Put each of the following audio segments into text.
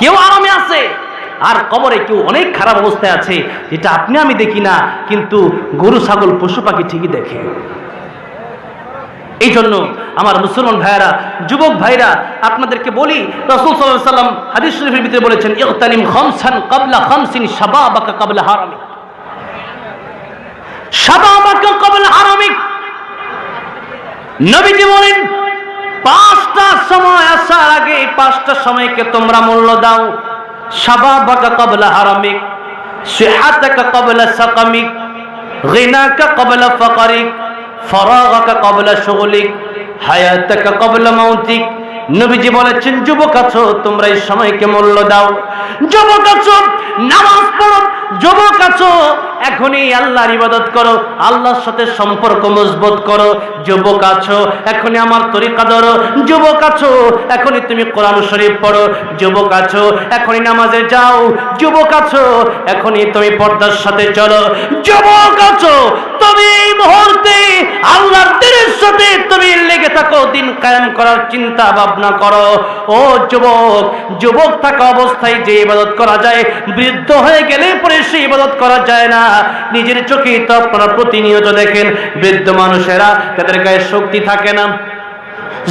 কেউ আরামে আছে, আর কবরে কেউ অনেক খারাপ অবস্থায় আছে যেটা আপনি আমি দেখি না, কিন্তু গরু, ছাগল, পশু পাখি ঠিকই দেখে। এই জন্য আমার মুসলমান ভাইয়েরা, যুবক ভাইরা, আপনাদেরকে বলি, রসুল সাল্লাম হাদিস শরীফের ভিতরে বলেছেন, ইগতানিম খামসান কাবলা খামসিন শাবাবাকা কাবলা হারামিক। শাবাবাকা কাবলা হারামিক। নবীজি বলেন পাঁচটা সময় আসার আগে এই পাঁচটা সময়কে তোমরা মূল্য দাও। সাবাবাকা কবলা হারামিক, সিহাতাকা কবলা সাকামিক, গিনাকা কবলা ফাকারিক, ফরাগাকা কবলা শুগলিক, হায়াতাকা কবলা মাউতিক। নবীজি বলেছেন, যুবক আছো, তোমরা এই সময়কে মূল্য দাও। যুবক আছো, নামাজ পড়ো, যুবক আছো, এখনই আল্লাহর ইবাদত করো, আল্লাহর সাথে সম্পর্ক মজবুত করো, যুবক আছো, এখনই আমার তরিকা ধরো, যুবক আছো, এখনই তুমি কোরআন শরীফ পড়ো, যুবক আছো, এখনই নামাজে যাও, যুবক আছো, এখনই তুমি পর্দার সাথে চলো, যুবক আছো, তুমি এই মুহূর্তে আল্লাহর দিনের সাথে তুমি লেগে থাকো, দিন কায়েম করার চিন্তা ভাবনা করো। ও যুবক যুবক থাকা অবস্থায় যে ইবাদত করা যায়, বৃদ্ধ হয়ে গেলে পরে সে ইবাদত করা যায় না। নিজের চোখে তো আপনারা প্রতিনিয়ত দেখেন, বৃদ্ধ মানুষেরা, তাদের গায়ে শক্তি থাকে না।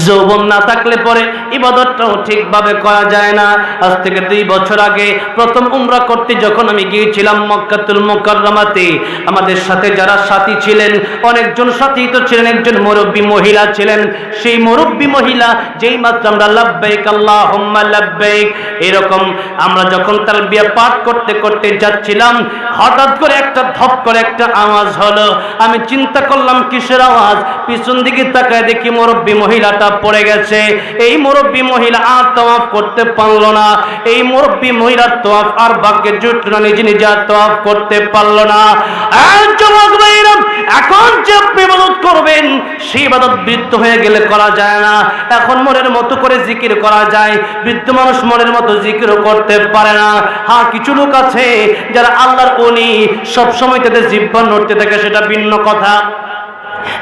যৌবন না থাকলে পরে ইবাদতটাও ঠিকভাবে করা যায় না। আজ থেকে দুই বছর আগে প্রথম উমরা করতে যখন আমি গিয়েছিলাম মক্কাতুল মোকাররমাতে, আমাদের সাথে যারা সাথী ছিলেন, অনেকজন সাথী তো ছিলেন, একজন মুরব্বী মহিলা ছিলেন। সেই মুরব্বী মহিলা যেই মাত্র আমরা লাব্বাইক, আল্লাহুম্মা লাব্বাইক, এরকম আমরা যখন তার বিয়ে পাঠ করতে করতে যাচ্ছিলাম, হঠাৎ করে একটা ধপ করে একটা আওয়াজ হলো। আমি চিন্তা করলাম, কিসের আওয়াজ? পিছন দিকে তাকায় দেখি মুরব্বী মহিলাটা পড়ে গেছে। এই মুরব্বী মহিলা আর তওয়াফ করতে পারল না। এই মুরব্বী মহিলার তওয়াফ আর ভাগ্যে জুটলো না, নিজে নিজে আর করতে পারল না। এখন যে ইবাদত করবেন সেই ইবাদত বৃদ্ধ হয়ে গেলে করা যায় না। এখন মনের মতো করে জিকির করা যায়। বৃদ্ধ মানুষ মনের মতো জিকিরও করতে পারে না। হ্যাঁ কিছু লোক আছে যারা আল্লাহর অলি সবসময় তাদের জিব্বা নড়তে থাকে সেটা ভিন্ন কথা।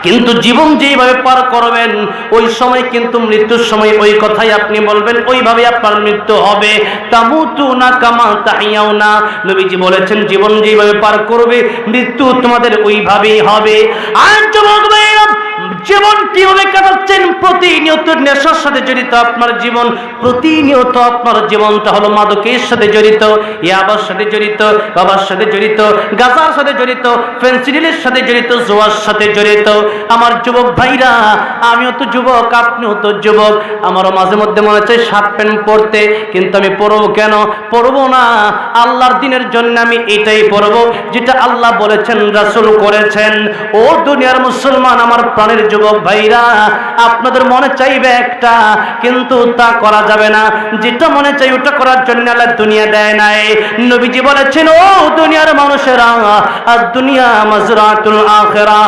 কিন্তু জীবন যেইভাবে পার করবেন, ওই সময় কিন্তু মৃত্যুর সময় ওই কথাই আপনি বলবেন ওইভাবে আপনার মৃত্যু হবে। তামুতু না কামা তাহিয়াও না নবীজি বলেছেন, জীবন যেইভাবে পার করবে, মৃত্যু তোমাদের ওইভাবেই হবে। আর ভাইরা জীবন কীভাবে কাটাচ্ছেন প্রতিনিয়ত নেশার সাথে জড়িত আপনার জীবন, প্রতিনিয়ত আপনার জীবনটা হলো মাদকের সাথে জড়িত, ইয়াবার সাথে জড়িত, বাবার সাথে জড়িত, গাজার সাথে জড়িত, ফেন্সিডিলের সাথে জড়িত, জোয়ার সাথে জড়িত। আমার যুবক ভাইরা, আমিও তো যুবক, আপনিও তো যুবক। আমারও মাঝে মধ্যে মনে হচ্ছে শার্ট প্যান্ট পরতে, কিন্তু আমি পরবো কেন? পরবো না। আল্লাহর দিনের জন্য আমি এটাই পরবো, যেটা আল্লাহ বলেছেন, রাসূল করেছেন। ও দুনিয়ার মুসলমান, আমার প্রাণের যুবক ভাইরা, আপনাদের মনে চাইবে একটা, কিন্তু তা করা যাবে না। যেটা মনে চাই ওটা করার জন্য আল্লাহ দুনিয়া দেয় নাই। নবীজি বলেছেন, ও দুনিয়ার মানুষেরা, আর দুনিয়া মাজরাতুল আখিরা,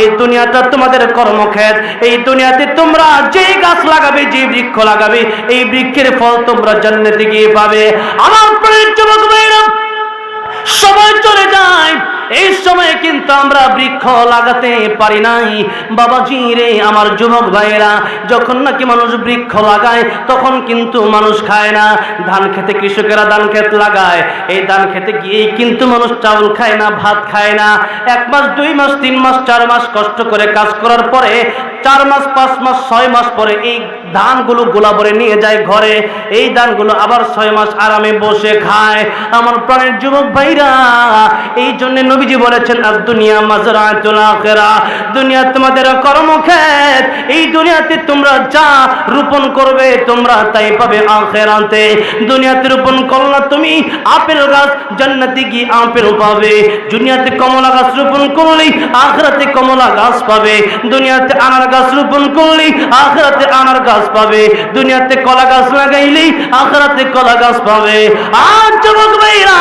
এই দুনিয়াটা তোমাদের কর্মক্ষেত, এই দুনিয়াতে তোমরা যে গাছ লাগাবে যে বৃক্ষ লাগাবে, এই বৃক্ষের ফল তোমরা জান্নাতে গিয়ে পাবে। আমার প্রাণের যুবক ভাইরা এই সময়ে কিন্তু আমরা বৃক্ষ লাগাতে পারি নাই। বাবাজি রে, আমার যুবক ভাইয়েরা, যখন নাকি মানুষ বৃক্ষ লাগায়, তখন কিন্তু মানুষ খায় না। ধান খেতে কৃষকেরা ধান ক্ষেত লাগায়। এই ধান খেতে গিয়েই কিন্তু মানুষ চাউল খায় না, ভাত খায় না। এক মাস, দুই মাস, তিন মাস, চার মাস কষ্ট করে কাজ করার পরে, চার মাস, পাঁচ মাস, ছয় মাস পরে এই ধানগুলো গোলা ভরে নিয়ে যায় ঘরে। এই ধানগুলো আবার ছয় মাস আরামে বসে খায়। আমার প্রাণের যুবক ভাইরা, এই জন্য নবীজি বলেছেন, আর দুনিয়া মাজরাতুল আখিরা। দুনিয়া তোমাদের কর্মক্ষেত, এই দুনিয়াতে তোমরা যা রোপণ করবে, তোমরা তাই পাবে আখেরাতে। দুনিয়াতে রোপণ করলা তুমি, আপেল গাছ জান্নাতে গিয়ে আপেল পাবে। দুনিয়াতে কমলা গাছ রোপণ করলেই আখরাতে কমলা গাছ পাবে। দুনিয়াতে আনার গাছ রোপণ করলেই আখরাতে আনার গাছ পাবে দুনিয়াতে কলা গাছ লাগাইলেই আখরাতে কলা গাছ পাবে। আর যুবক ভাইরা!